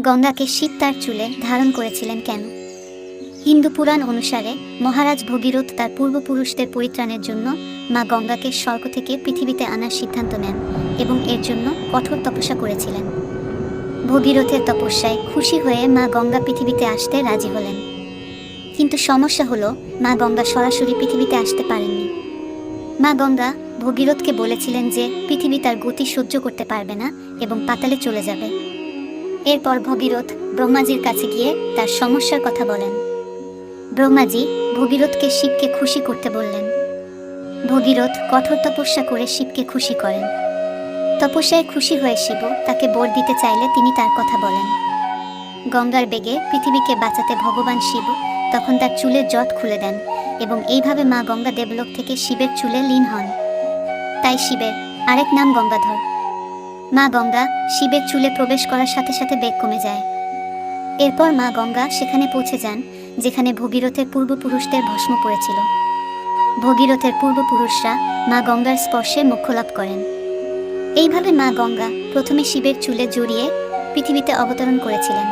গঙ্গাকে শিব তার চুলে ধারণ করেছিলেন কেন? হিন্দু পুরাণ অনুসারে মহারাজ ভগীরথ তার পূর্বপুরুষদের পরিত্রাণের জন্য মা গঙ্গাকে স্বর্গ থেকে পৃথিবীতে আনার সিদ্ধান্ত নেন এবং এর জন্য কঠোর তপস্যা করেছিলেন। ভগীরথের তপস্যায় খুশি হয়ে মা গঙ্গা পৃথিবীতে আসতে রাজি হলেন। কিন্তু সমস্যা হলো, মা গঙ্গা সরাসরি পৃথিবীতে আসতে পারেননি। মা গঙ্গা ভগীরথকে বলেছিলেন যে, পৃথিবী তার গতি সহ্য করতে পারবে না এবং পাতালে চলে যাবে। এরপর ভগীরথ ব্রহ্মাজির কাছে গিয়ে তার সমস্যার কথা বলেন। ব্রহ্মাজি ভগীরথকে শিবকে খুশি করতে বললেন। ভগীরথ কঠোর তপস্যা করে শিবকে খুশি করেন। তপস্যায় খুশি হয়ে শিব তাকে বর দিতে চাইলে তিনি তার কথা বলেন। গঙ্গার বেগে পৃথিবীকে বাঁচাতে ভগবান শিব তখন তার চুলের জট খুলে দেন এবং এইভাবে মা গঙ্গা দেবলোক থেকে শিবের চুলে লীন হন। তাই শিবের আরেক নাম গঙ্গাধর। মা গঙ্গা শিবের চুলে প্রবেশ করার সাথে সাথে বেগ কমে যায়। এরপর মা গঙ্গা সেখানে পৌঁছে যান, যেখানে ভগীরথের পূর্বপুরুষদের ভস্ম পড়েছিল। ভগীরথের পূর্বপুরুষরা মা গঙ্গার স্পর্শে মোক্ষ লাভ করেন। এইভাবে মা গঙ্গা প্রথমে শিবের চুলে জড়িয়ে পৃথিবীতে অবতরণ করেছিলেন।